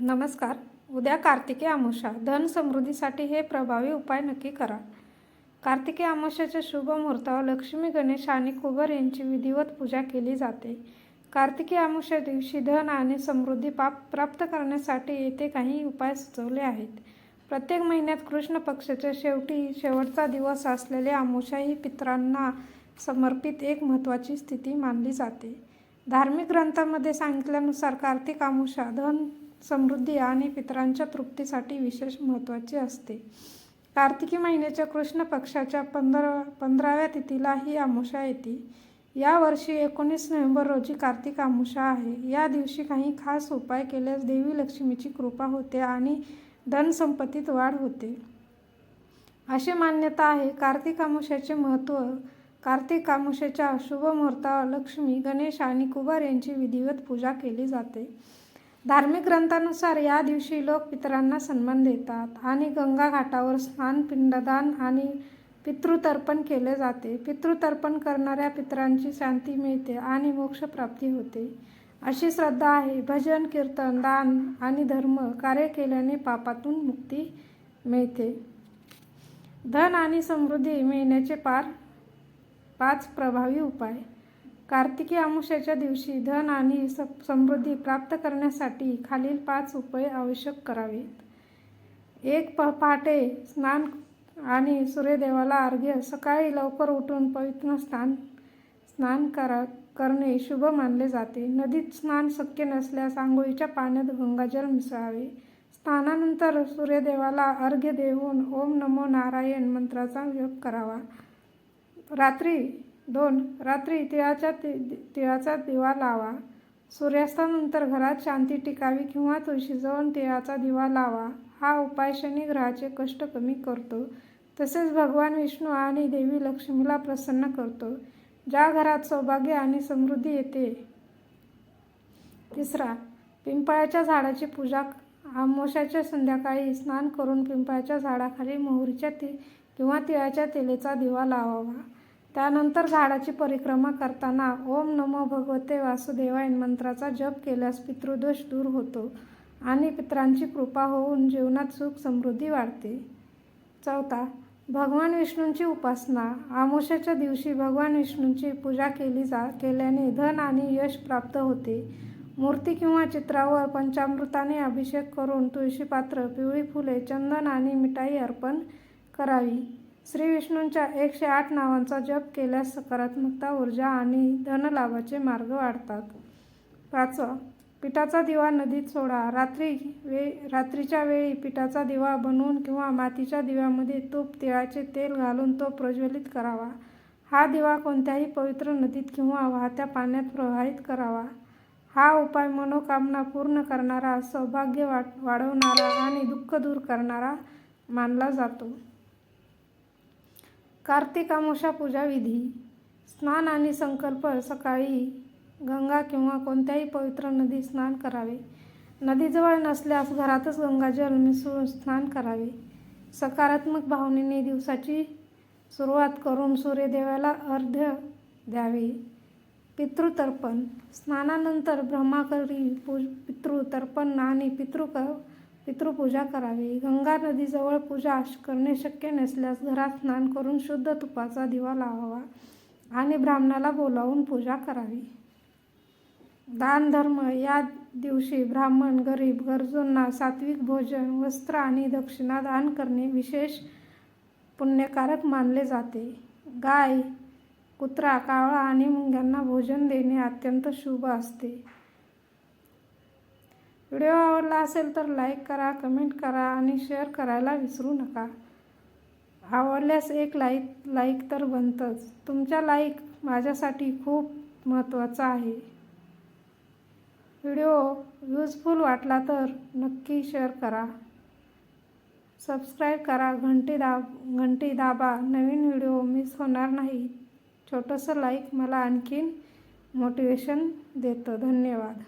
नमस्कार. उद्या कार्तिकी अमावस्या. धन समृद्धीसाठी हे प्रभावी उपाय नक्की करा. कार्तिकी अमावस्याच्या शुभ मुहूर्तावर लक्ष्मी गणेश आणि कुबर यांची विधिवत पूजा केली जाते. कार्तिकी अमावस्या दिवशी धन आणि समृद्धी पाप प्राप्त करण्यासाठी येथे काही उपाय सुचवले आहेत. प्रत्येक महिन्यात कृष्ण पक्षाच्या शेवटी शेवटचा दिवस असलेल्या अमावस्या ही पितरांना समर्पित एक महत्त्वाची स्थिती मानली जाते. धार्मिक ग्रंथामध्ये सांगितल्यानुसार कार्तिक अमावस्या धन समृद्धी आणि पितरांच्या तृप्तीसाठी विशेष महत्त्वाची असते. कार्तिकी महिन्याच्या कृष्ण पक्षाच्या पंधरा पंधराव्या तिथीला ही आमुषा येते. यावर्षी एकोणीस नोव्हेंबर रोजी कार्तिक आमुषा आहे. या दिवशी काही खास उपाय केल्यास देवी लक्ष्मीची कृपा होते आणि धनसंपत्तीत वाढ होते. अशी मान्यता आहे. कार्तिक अमावस्याचे महत्त्व कार्तिक अमावस्याच्या शुभ मुहूर्तावर लक्ष्मी गणेश आणि कुबार यांची विधिवत पूजा केली जाते. धार्मिक ग्रंथानुसार या दिवशी लोक पितरांना सन्मान देतात आणि गंगा घाटावर स्नान पिंडदान आणि पितृतर्पण केले जाते. पितृतर्पण करणाऱ्या पितरांची शांती मिळते आणि मोक्षप्राप्ती होते. अशी श्रद्धा आहे. भजन कीर्तन दान आणि धर्म कार्य केल्याने पापातून मुक्ती मिळते. धन आणि समृद्धी मिळण्याचे पार पाच प्रभावी उपाय. कार्तिकी अमुष्याच्या दिवशी धन आणि स समृद्धी प्राप्त करण्यासाठी खालील पाच उपाय आवश्यक करावेत. एक प पहाटे स्नान आणि सूर्यदेवाला अर्घ्य सकाळी लवकर उठून पवित्र स्नान स्नान करा करणे शुभ मानले जाते. नदीत स्नान शक्य नसल्यास आंघोळीच्या पाण्यात गंगाजल मिसळावे. स्नानानंतर सूर्यदेवाला अर्घ्य देऊन ओम नमो नारायण मंत्राचा जप करावा. रात्री दोन रात्री तिळाच्या ति तिळाचा दिवा लावा. सूर्यास्तानंतर घरात शांती टिकावी किंवा तुळशीजवळ तिळाचा दिवा लावा. हा उपाय शनी ग्रहाचे कष्ट कमी करतो. तसेच भगवान विष्णू आणि देवी लक्ष्मीला प्रसन्न करतो. ज्या घरात सौभाग्य आणि समृद्धी येते. तिसरा पिंपळाच्या झाडाची पूजा आमोशाच्या संध्याकाळी स्नान करून पिंपळाच्या झाडाखाली मोहरीच्या ती किंवा तिळाच्या तेलेचा दिवा लावावा. त्यानंतर झाडाची परिक्रमा करताना ओम नमो भगवते वासुदेवायन मंत्राचा जप केल्यास पितृदोष दूर होतो आणि पितरांची कृपा होऊन जीवनात सुख समृद्धी वाढते. चौथा भगवान विष्णूंची उपासना. आमोशाच्या दिवशी भगवान विष्णूंची पूजा केली जा केल्याने धन आणि यश प्राप्त होते. मूर्ती किंवा चित्रावर पंचामृताने अभिषेक करून तुळशीपात्र पिवळी फुले चंदन आणि मिठाई अर्पण करावी. श्री विष्णूंच्या एकशे आठ नावांचा जप केल्यास सकारात्मकता ऊर्जा आणि धनलाभाचे मार्ग वाढतात. पाचवा पिठाचा दिवा नदीत सोडा. रात्री वे रात्रीच्या वेळी पिठाचा दिवा बनवून किंवा मातीच्या दिव्यामध्ये तूप तिळाचे तेल घालून तो प्रज्वलित करावा. हा दिवा कोणत्याही पवित्र नदीत किंवा वाहत्या पाण्यात प्रवाहित करावा. हा उपाय मनोकामना पूर्ण करणारा सौभाग्य वाढ वाढवणारा आणि दुःख दूर करणारा मानला जातो. कार्तिक अमावस्या पूजा विधी स्नान आणि संकल्प सकाळी गंगा किंवा कोणत्याही पवित्र नदी स्नान करावे. नदीजवळ नसल्यास घरातच गंगाजल मिसळून स्नान करावे. सकारात्मक भावनेने दिवसाची सुरुवात करून सूर्यदेवाला अर्ध्य द्यावे. पितृतर्पण स्नानानंतर ब्रह्माकरी पूज पितृतर्पण आणि पितृ पितृपूजा करावी. गंगा नदीजवळ पूजा करणे शक्य नसल्यास घरात स्नान करून शुद्ध तुपाचा दिवा लावावा आणि ब्राह्मणाला बोलावून पूजा करावी. दान धर्म या दिवशी ब्राह्मण गरीब गरजूंना सात्विक भोजन वस्त्र आणि दक्षिणा दान करणे विशेष पुण्यकारक मानले जाते. गाय कुत्रा कावळा आणि मुंग्यांना भोजन देणे अत्यंत शुभ असते. व्हिडिओ आवडला असेल तर लाईक करा कमेंट करा आणि शेअर करायला विसरू नका. आवडल्यास एक लाईक लाईक तर बनतंच. तुमच्या लाईक माझ्यासाठी खूप महत्त्वाचा आहे. व्हिडिओ यूजफुल वाटला तर नक्की शेअर करा. सबस्क्राईब करा. घंटी दाब घंटी दाबा. नवीन व्हिडिओ मिस होणार नाही. छोटंसं लाईक मला आणखीन मोटिवेशन देतं. धन्यवाद.